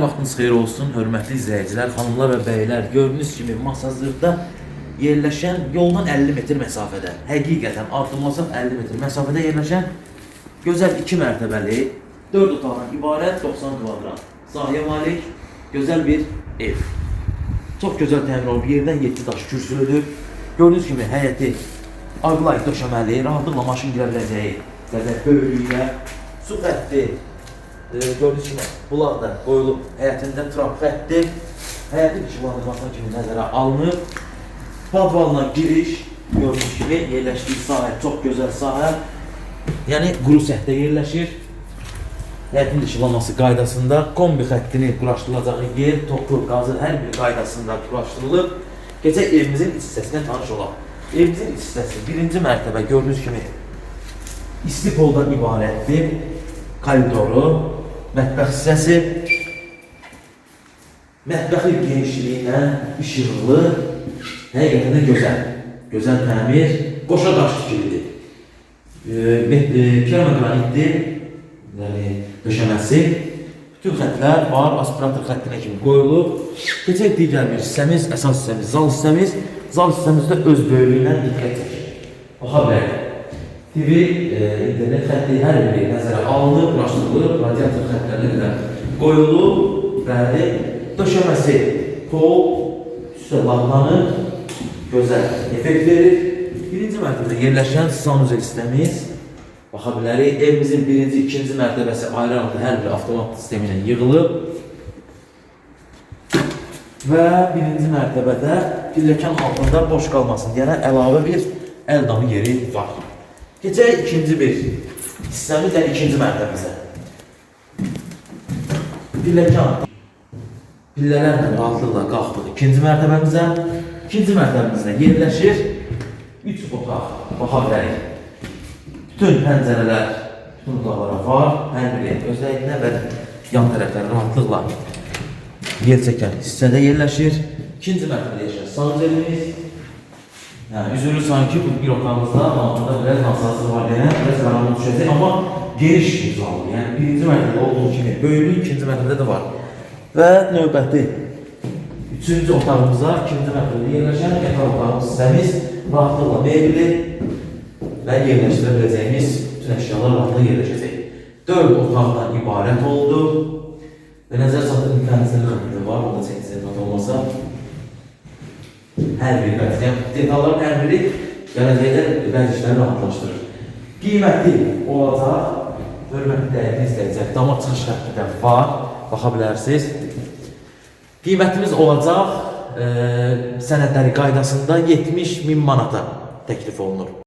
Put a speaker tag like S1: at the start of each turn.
S1: Vaxtınız xeyir olsun, hörmətli izləyicilər, xanımlar və bəylər. Gördüyünüz kimi Masazırda yerləşən yoldan 50 metr məsafədə, həqiqətən artırmasaq 50 metr məsafədə yerləşən gözəl 2 mərtəbəli, 4 otaqdan ibarət 90 kvadrat sahəyə malik gözəl bir ev. Çox gözəl təmin olunub, yerdən 7 daş kürsülüdür. Gördüyünüz kimi həyəti ağlay döşəməli, rahatlıqla maşın girə biləcəyi qədər su xətti, e, gördüyünüz kimi bulaq da qoyulub həyətində trap xətti, həyətin işıqlandırmasına kimi nəzərə alınıb. Padvalla giriş, gördüyünüz kimi yerləşdiyi sahə çox gözəl sahə. Yəni quru səthdə yerləşir. Həyətin işıqlanması qaydasında kombi xəttini quraşdırılacağı yer, topu, qazı hər bir qaydasında quraşdırılıb. Gecə evimizin iç tanış olaq. Evimizin iç hissəsi birinci mərtəbə gördüyünüz kimi isti poldan ibarətdir. Koridoru, mətbəx hissəsi, mətbəxin genişliyinə, işıqlı, həqiqətən də gözəl. Gözəl təmir, qoşa daş tikilidir. E, piano qranitdir, yəni döşəməsi. Bütün xəttlər var, aspirator xəttinə kimi qoyulub. Keçək digər bir hissəmiz, əsas hissəmiz, zal hissəmiz. Zal hissəmizdə öz böyüklüyündən diqqət çəkir. Baxa bilərik. TV, e, internet xətti hər biri nəzərə alınıb, quraşdırılıb, radiator xəttlərinə qədər qoyulub, bəli, döşəməsi pol, üstə laqlanıb, gözəl effekt verir. Birinci mərtəbədə yerləşən sanuzel sistemimiz, baxa bilərik, evimizin birinci, ikinci mərtəbəsi ayrı-ayrı hər bir avtomat sistemi ilə yığılıb. Və birinci mərtəbədə pilləkan altında boş qalmasın deyənə əlavə bir əl damı yeri var. Keçək ikinci bir hissəmizlə ikinci mərtəbəmizə. Pilləkan. Pillələrlə rahatlıqla qalxdıq ikinci mərtəbəmizə. İkinci mərtəbəmizdə yerləşir üç otaq. Baxa bilərik. Bütün pəncərələr, bütün otaqlara var. Hər biri özəliyinə və yan tərəfləri rahatlıqla yer çəkən hissədə yerləşir. İkinci mərtəbədə yerləşir sanuzelimiz. Yəni üzülür sanki bu bir otağımızda altında biraz nasazı var deyən biraz qaranlıq düşəcək, amma geniş bir zaldır. Yəni birinci mərtəbədə olduğu kimi böyüklük ikinci mərtəbədə də var. Və növbəti üçüncü otağımıza ikinci mərtəbədə yerləşən yataq otağımız hissəmiz rahatlıqla mebeli və yerləşdirə biləcəyimiz bütün əşyalar rahatlıqla yerləşəcək. Dörd otaqdan ibarət oldu. Və nəzər çatdırım mühəndislik xidməti var, o da çəkilsin olmasa. Hər biri bəzi, yəni detalların hər biri gələcəkdə bəzi işləri rahatlaşdırır. Qiyməti olacaq, hörmətli dəyərli izləyicilər, dama çıxış xətti də var, baxa bilərsiniz. Qiymətimiz olacaq, e, sənədləri qaydasında 70 min manata təklif olunur.